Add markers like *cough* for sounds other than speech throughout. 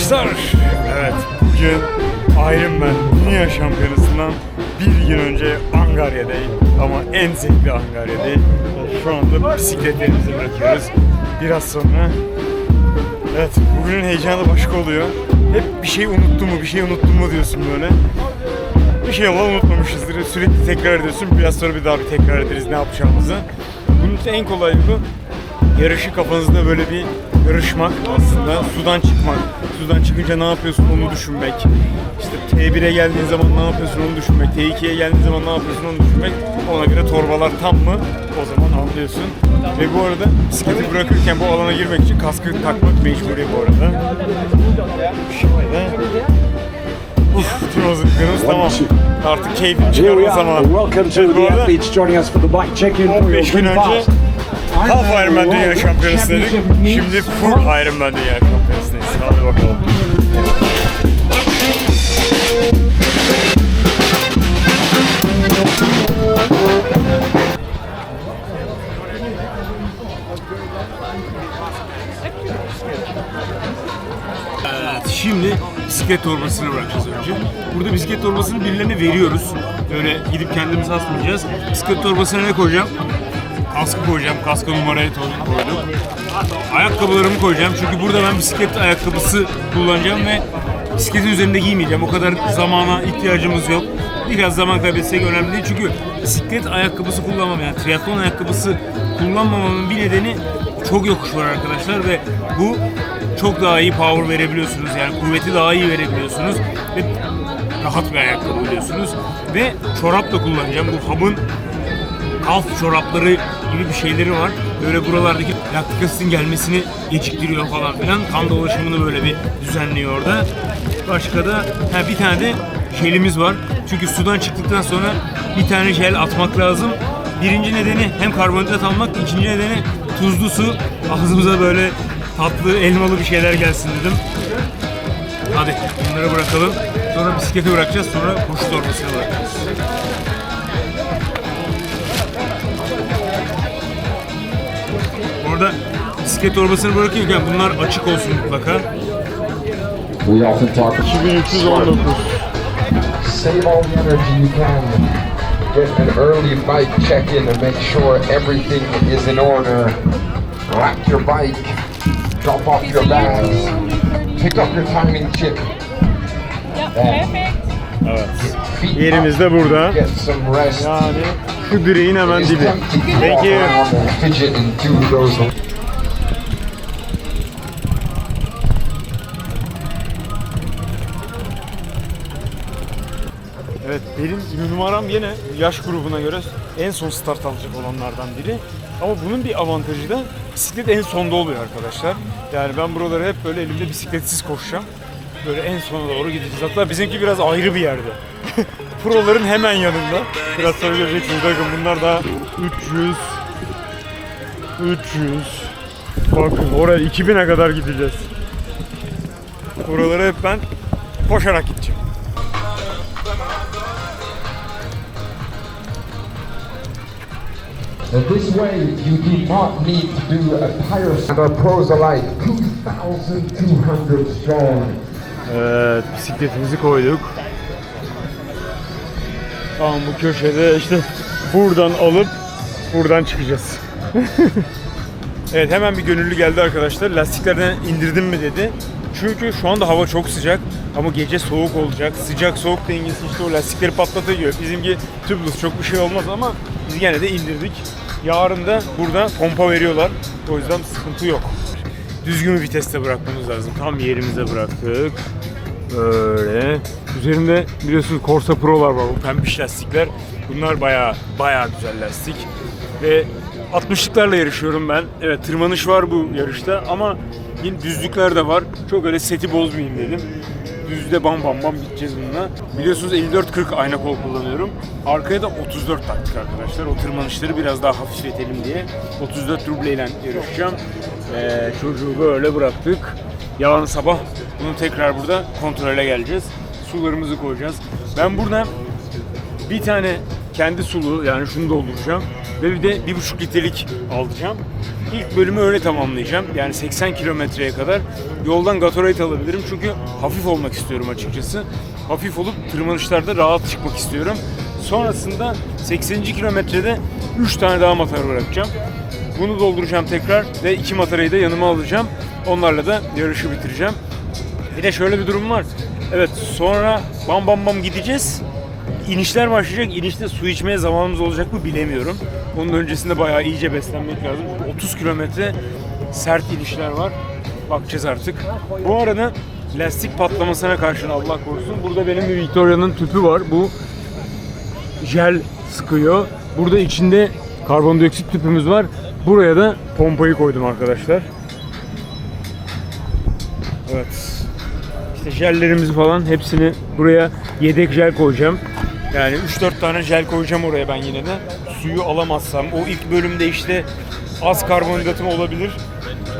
Arkadaşlar. Evet, bugün Iron Man Dünya Şampiyonası'ndan bir gün önce Angarya'dayım. Ama en zevkli Angarya'dayım. Şu anda bisikletlerimizi bırakıyoruz. Biraz sonra... Evet, bugünün heyecanı başka oluyor. Hep bir şey unuttun mu, bir şey unuttun mu diyorsun böyle. Bir şey Allah unutmamışızdır. Sürekli tekrar ediyorsun. Biraz sonra bir daha bir tekrar ederiz ne yapacağımızı. Bunun en kolay yolu yarışı kafanızda böyle bir yarışmak aslında. Sudan çıkmak. Sudan çıkınca ne yapıyorsun onu düşünmek. İşte T1'e geldiğin zaman ne yapıyorsun onu düşünmek. T2'ye geldiğin zaman ne yapıyorsun onu düşünmek. Ona göre torbalar tam mı o zaman anlıyorsun. Ve bu arada bisikleti bırakırken bu alana girmek için kaskı takmak mecburi bu arada. Şöyle. Uf, tüm hazırlıklarımız tamam. Artık we çıkarma zamanı. Welcome to the athletes joining us for the bike check-in for your 15 gün önce. Half Ironman Dünya Şampiyonası'ndaydık. Şimdi Full Ironman Dünya Şampiyonası'ndayız. Hadi bakalım. Evet, şimdi bisiklet torbasını bırakacağız önce. Burada bisiklet torbasını birilerine veriyoruz. Öyle gidip kendimiz asmayacağız. Bisiklet torbasına ne koyacağım? Kaskı koyacağım. Kaska numarayı koydum. Ayakkabılarımı koyacağım. Çünkü burada ben bisiklet ayakkabısı kullanacağım ve bisikletin üzerinde giymeyeceğim. O kadar zamana ihtiyacımız yok. Biraz zaman kaybetsek önemli değil. Çünkü bisiklet ayakkabısı kullanmam yani triatlon ayakkabısı kullanmamamın bir nedeni çok yokuş var arkadaşlar ve bu çok daha iyi power verebiliyorsunuz. Yani kuvveti daha iyi verebiliyorsunuz ve rahat bir ayakkabı biliyorsunuz. Ve çorap da kullanacağım. Bu Hub'ın kalf çorapları gibi bir şeyleri var. Böyle buralardaki laktik asitin gelmesini geciktiriyor falan filan. Kan dolaşımını böyle bir düzenliyor orada. Başka da ha, bir tane de jelimiz var. Çünkü sudan çıktıktan sonra bir tane jel atmak lazım. Birinci nedeni hem karbonhidrat almak, ikinci nedeni tuzlu su. Ağzımıza böyle tatlı, elmalı bir şeyler gelsin dedim. Hadi bunları bırakalım. Sonra bisikleti bırakacağız. Sonra koşu torbasını bırakacağız. Orada bisiklet torbasını bırakırken bunlar açık olsun mutlaka. We often talk 2319. save all the energy you can. Get an early bike check-in and make sure everything is in order. Rack your bike, drop off your bags, pick up your timing chip. Evet. Feet Yerimiz de burada. Get some rest. Yani şu direğin hemen dibi. do those Evet benim numaram yine yaş grubuna göre en son start alacak olanlardan biri. Ama bunun bir avantajı da bisiklet en sonda oluyor arkadaşlar. Yani ben buraları hep böyle elimde bisikletsiz koşacağım. Böyle en sona doğru gideceğiz. Hatta bizimki biraz ayrı bir yerde. *laughs* Proların hemen yanında. Biraz sonra göreceksiniz. Bakın bunlar daha 300 300 Bakın oraya 2000'e kadar gideceğiz. Buraları hep ben koşarak gideceğim. This way, you do not need to do a tire. And our pros alike, 2,200 strong. Evet, bisikletimizi koyduk. Tam bu köşede işte buradan alıp buradan çıkacağız. *laughs* evet hemen bir gönüllü geldi arkadaşlar. Lastiklerden indirdim mi dedi. Çünkü şu anda hava çok sıcak ama gece soğuk olacak. Sıcak soğuk dengesi işte o lastikleri patlatıyor. Bizimki tubeless çok bir şey olmaz ama biz gene de indirdik. Yarın da burada pompa veriyorlar. O yüzden sıkıntı yok. Düzgün viteste bırakmamız lazım. Tam yerimize bıraktık. Böyle. Üzerinde biliyorsunuz Corsa Pro'lar var. Bu pembiş lastikler. Bunlar baya baya güzel lastik. Ve 60'lıklarla yarışıyorum ben. Evet tırmanış var bu yarışta ama yine düzlükler de var. Çok öyle seti bozmayayım dedim. Düzde bam bam bam gideceğiz bununla. Biliyorsunuz 54-40 ayna kol kullanıyorum. Arkaya da 34 taktık arkadaşlar. O tırmanışları biraz daha hafifletelim diye. 34 rubleyle yarışacağım. Ee, çocuğu böyle bıraktık. Yarın sabah bunu tekrar burada kontrole geleceğiz. Sularımızı koyacağız. Ben burada bir tane kendi sulu yani şunu dolduracağım ve bir de bir buçuk litrelik alacağım. İlk bölümü öyle tamamlayacağım. Yani 80 kilometreye kadar yoldan Gatorade alabilirim. Çünkü hafif olmak istiyorum açıkçası. Hafif olup tırmanışlarda rahat çıkmak istiyorum. Sonrasında 80. kilometrede 3 tane daha motor bırakacağım. Bunu dolduracağım tekrar ve iki matarayı da yanıma alacağım. Onlarla da yarışı bitireceğim. Bir de şöyle bir durum var. Evet sonra bam bam bam gideceğiz. İnişler başlayacak. İnişte su içmeye zamanımız olacak mı bilemiyorum. Onun öncesinde bayağı iyice beslenmek lazım. 30 kilometre sert inişler var. Bakacağız artık. Bu arada lastik patlamasına karşın Allah korusun. Burada benim bir Victoria'nın tüpü var. Bu jel sıkıyor. Burada içinde karbondioksit tüpümüz var. Buraya da pompayı koydum arkadaşlar. Evet. İşte jellerimizi falan hepsini buraya yedek jel koyacağım. Yani 3-4 tane jel koyacağım oraya ben yine de. Suyu alamazsam o ilk bölümde işte az karbonhidratım olabilir.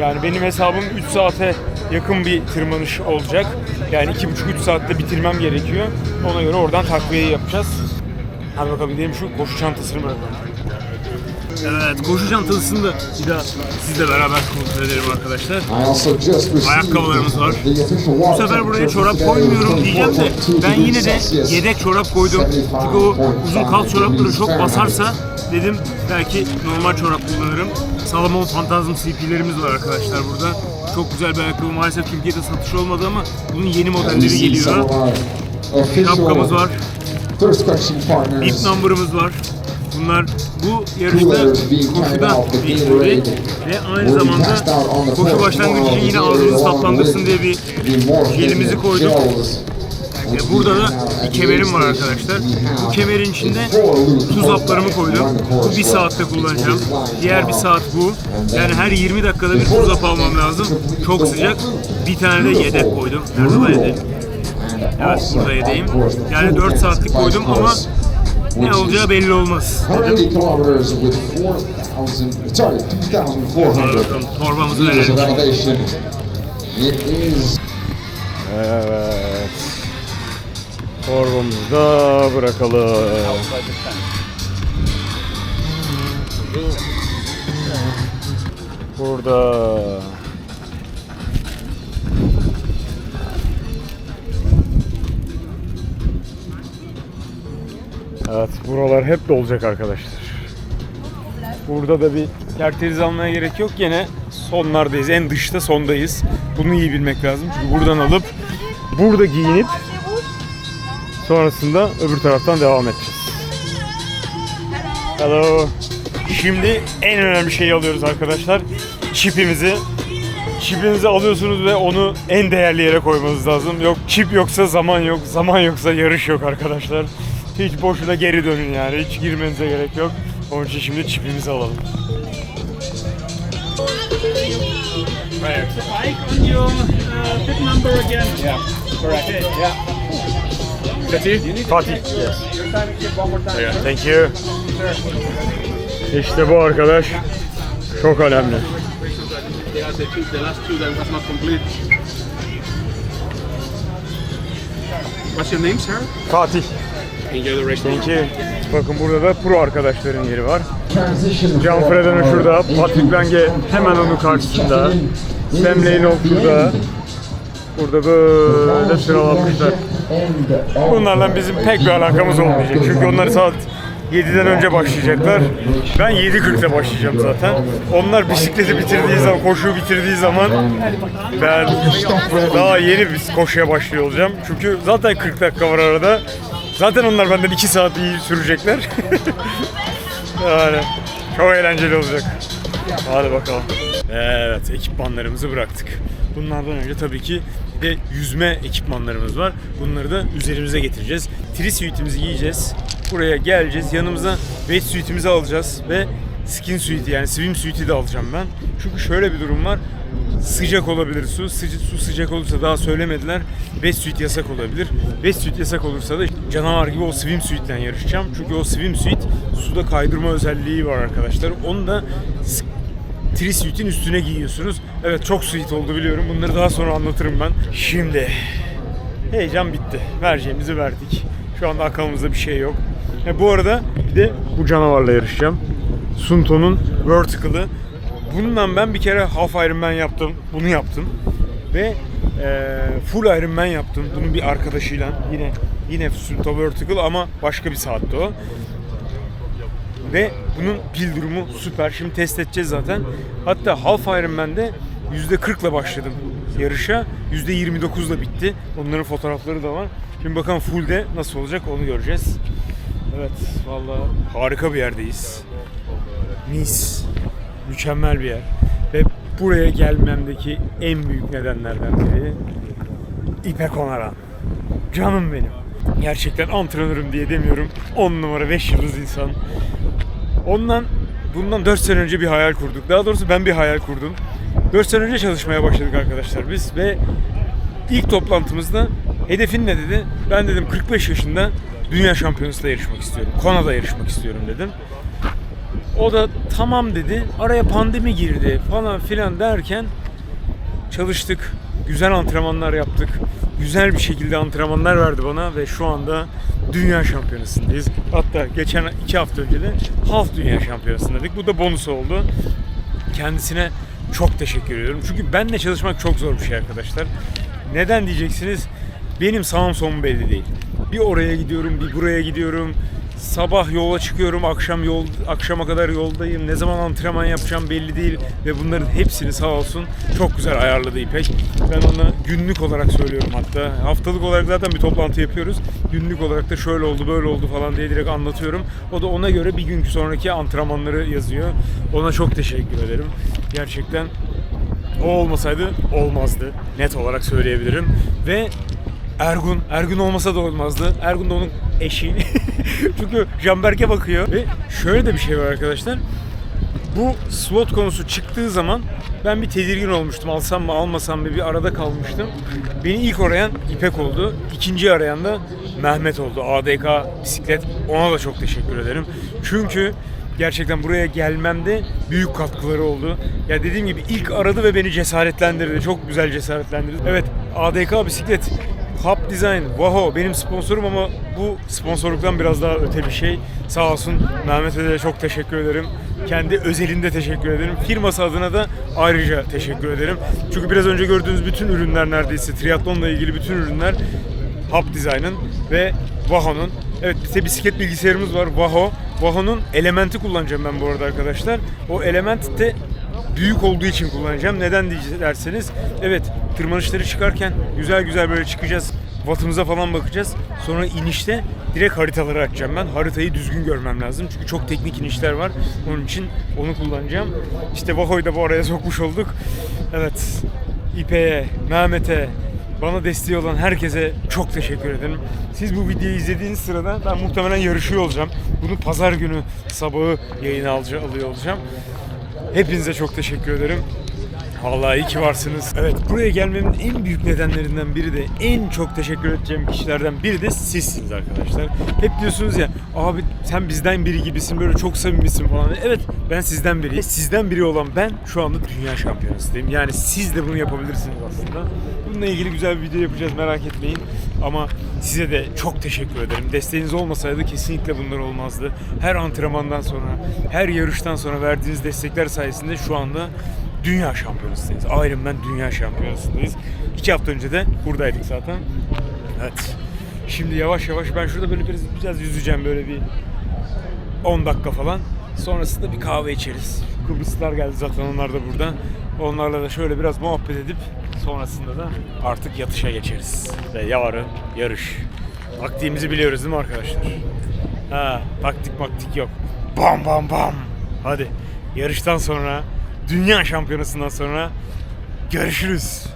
Yani benim hesabım 3 saate yakın bir tırmanış olacak. Yani 2,5-3 saatte bitirmem gerekiyor. Ona göre oradan takviyeyi yapacağız. Hadi bakalım diyelim şu koşu çantasını bırakalım. Evet, koşu çantasını da bir daha sizle beraber kontrol edelim arkadaşlar. Ayakkabılarımız var. Bu sefer buraya çorap koymuyorum diyeceğim de ben yine de yedek çorap koydum. Çünkü o uzun kalt çorapları çok basarsa dedim belki normal çorap kullanırım. Salomon Phantasm CP'lerimiz var arkadaşlar burada. Çok güzel bir ayakkabı. Maalesef Türkiye'de satış olmadı ama bunun yeni modelleri geliyor. Şapkamız var. Partners. number'ımız var. Bunlar bu yarışta koşuda bir story ve aynı zamanda koşu başlangıcı için yine ağzımızı tatlandırsın diye bir jelimizi koyduk. Ve burada da bir kemerim var arkadaşlar. Bu kemerin içinde tuz haplarımı koydum. Bu bir saatte kullanacağım. Diğer bir saat bu. Yani her 20 dakikada bir tuz hap almam lazım. Çok sıcak. Bir tane de yedek koydum. Nerede var yedek? Evet burada yedeğim. Yani 4 saatlik koydum ama ne olacağı belli olmaz. 180 kilometers with 4,000, sorry, 2,400 Hadi bakalım torbamızı meters verelim. of elevation. It is Evet. Torbamızı da bırakalım. Burada. Evet, buralar hep dolacak arkadaşlar. Burada da bir kerteriz almaya gerek yok. Yine sonlardayız. En dışta sondayız. Bunu iyi bilmek lazım. Çünkü buradan alıp burada giyinip sonrasında öbür taraftan devam edeceğiz. Hello. Şimdi en önemli şeyi alıyoruz arkadaşlar. Çipimizi. Çipinizi alıyorsunuz ve onu en değerli yere koymanız lazım. Yok çip yoksa zaman yok, zaman yoksa yarış yok arkadaşlar. Hiç boşuna geri dönün yani. Hiç girmenize gerek yok. Onun için şimdi çipimizi alalım. Mike, on your uh, bit number again. Yeah, correct. Yeah. Fatih. Yeah, thank you. İşte bu arkadaş çok önemli. What's your name, sir? Fatih. You. Bakın burada da pro arkadaşların yeri var. Can our şurada, Patrick Lange hemen onun karşısında. Sam the şurada. Burada böyle sıralanmışlar. Bunlarla bizim pek bir alakamız olmayacak. Çünkü onlar saat 7'den önce başlayacaklar. Ben 7.40'da başlayacağım zaten. Onlar bisikleti bitirdiği zaman, koşuyu bitirdiği zaman ben daha yeni bir koşuya başlıyor olacağım. Çünkü zaten 40 dakika var arada. Zaten onlar benden 2 saat iyi sürecekler. *laughs* yani çok eğlenceli olacak. Hadi bakalım. Evet, ekipmanlarımızı bıraktık. Bunlardan önce tabii ki de yüzme ekipmanlarımız var. Bunları da üzerimize getireceğiz. Tri suite'imizi giyeceğiz. Buraya geleceğiz. Yanımıza wet suite'imizi alacağız ve skin suite'i yani swim suite'i de alacağım ben. Çünkü şöyle bir durum var. Sıcak olabilir su. Sıca- su sıcak olursa daha söylemediler. Wet suit yasak olabilir. Wet suit yasak olursa da canavar gibi o swim suite'den yarışacağım. Çünkü o swim suite suda kaydırma özelliği var arkadaşlar. Onu da tri suite'in üstüne giyiyorsunuz. Evet çok suite oldu biliyorum. Bunları daha sonra anlatırım ben. Şimdi heyecan bitti. Vereceğimizi verdik. Şu anda aklımızda bir şey yok. Ha, bu arada bir de bu canavarla yarışacağım. Sunto'nun Vertical'ı Bundan ben bir kere half Ironman yaptım. Bunu yaptım. Ve e, full Ironman yaptım. Bunun bir arkadaşıyla. Yine yine Sulta Vertical ama başka bir saatte o. Ve bunun pil durumu süper. Şimdi test edeceğiz zaten. Hatta Half Ironman'de %40 ile başladım yarışa. %29 ile bitti. Onların fotoğrafları da var. Şimdi bakalım full'de nasıl olacak onu göreceğiz. Evet vallahi harika bir yerdeyiz. Nice. Mükemmel bir yer. Ve buraya gelmemdeki en büyük nedenlerden biri İpek Onaran. Canım benim. Gerçekten antrenörüm diye demiyorum. 10 numara 5 yıldız insan. Ondan bundan 4 sene önce bir hayal kurduk. Daha doğrusu ben bir hayal kurdum. 4 sene önce çalışmaya başladık arkadaşlar biz ve ilk toplantımızda hedefin ne dedi? Ben dedim 45 yaşında dünya şampiyonasında yarışmak istiyorum. Kona'da yarışmak istiyorum dedim. O da tamam dedi. Araya pandemi girdi falan filan derken çalıştık. Güzel antrenmanlar yaptık. Güzel bir şekilde antrenmanlar verdi bana ve şu anda dünya şampiyonasındayız. Hatta geçen iki hafta önce de half dünya şampiyonasındaydık. Bu da bonus oldu. Kendisine çok teşekkür ediyorum. Çünkü benle çalışmak çok zor bir şey arkadaşlar. Neden diyeceksiniz? Benim sağım solum belli değil. Bir oraya gidiyorum, bir buraya gidiyorum. Sabah yola çıkıyorum, akşam yol akşama kadar yoldayım. Ne zaman antrenman yapacağım belli değil ve bunların hepsini sağ olsun çok güzel ayarladı İpek. Ben ona günlük olarak söylüyorum hatta. Haftalık olarak zaten bir toplantı yapıyoruz. Günlük olarak da şöyle oldu, böyle oldu falan diye direkt anlatıyorum. O da ona göre bir günkü sonraki antrenmanları yazıyor. Ona çok teşekkür ederim. Gerçekten o olmasaydı olmazdı. Net olarak söyleyebilirim. Ve Ergun, Ergun olmasa da olmazdı. Ergun da onun eşi. *laughs* *laughs* Çünkü Canberk'e bakıyor. Ve şöyle de bir şey var arkadaşlar. Bu slot konusu çıktığı zaman ben bir tedirgin olmuştum. Alsam mı almasam mı bir arada kalmıştım. Beni ilk arayan İpek oldu. İkinci arayan da Mehmet oldu. ADK bisiklet. Ona da çok teşekkür ederim. Çünkü gerçekten buraya gelmemde büyük katkıları oldu. Ya dediğim gibi ilk aradı ve beni cesaretlendirdi. Çok güzel cesaretlendirdi. Evet ADK bisiklet Hub Design, Vaho benim sponsorum ama bu sponsorluktan biraz daha öte bir şey. Sağ olsun Mehmet'e de çok teşekkür ederim. Kendi özelinde teşekkür ederim. Firması adına da ayrıca teşekkür ederim. Çünkü biraz önce gördüğünüz bütün ürünler neredeyse triatlonla ilgili bütün ürünler Hub Design'ın ve Vaho'nun. Evet bir bisiklet bilgisayarımız var Vaho. Vaho'nun elementi kullanacağım ben bu arada arkadaşlar. O element de büyük olduğu için kullanacağım. Neden derseniz evet tırmanışları çıkarken güzel güzel böyle çıkacağız. Wattımıza falan bakacağız. Sonra inişte direkt haritaları açacağım ben. Haritayı düzgün görmem lazım. Çünkü çok teknik inişler var. Onun için onu kullanacağım. İşte Vaho'yu da bu araya *laughs* sokmuş olduk. Evet. İpe'ye, Mehmet'e, bana desteği olan herkese çok teşekkür ederim. Siz bu videoyu izlediğiniz sırada ben muhtemelen yarışıyor olacağım. Bunu pazar günü sabahı yayına alıyor olacağım. Hepinize çok teşekkür ederim. Vallahi iyi ki varsınız. Evet buraya gelmemin en büyük nedenlerinden biri de en çok teşekkür edeceğim kişilerden biri de sizsiniz arkadaşlar. Hep diyorsunuz ya abi sen bizden biri gibisin böyle çok samimisin falan. Evet ben sizden biriyim. Sizden biri olan ben şu anda dünya şampiyonasındayım. Yani siz de bunu yapabilirsiniz aslında. Bununla ilgili güzel bir video yapacağız merak etmeyin. Ama size de çok teşekkür ederim. Desteğiniz olmasaydı kesinlikle bunlar olmazdı. Her antrenmandan sonra, her yarıştan sonra verdiğiniz destekler sayesinde şu anda dünya şampiyonasındayız. Ironman dünya şampiyonasındayız. İki hafta önce de buradaydık zaten. Evet. Şimdi yavaş yavaş ben şurada böyle biraz, biraz yüzeceğim böyle bir 10 dakika falan. Sonrasında bir kahve içeriz. Kıbrıslılar geldi zaten onlar da burada. Onlarla da şöyle biraz muhabbet edip sonrasında da artık yatışa geçeriz. Ve yarın yarış. Taktiğimizi biliyoruz değil mi arkadaşlar? Ha, taktik maktik yok. Bam bam bam. Hadi yarıştan sonra dünya şampiyonasından sonra görüşürüz.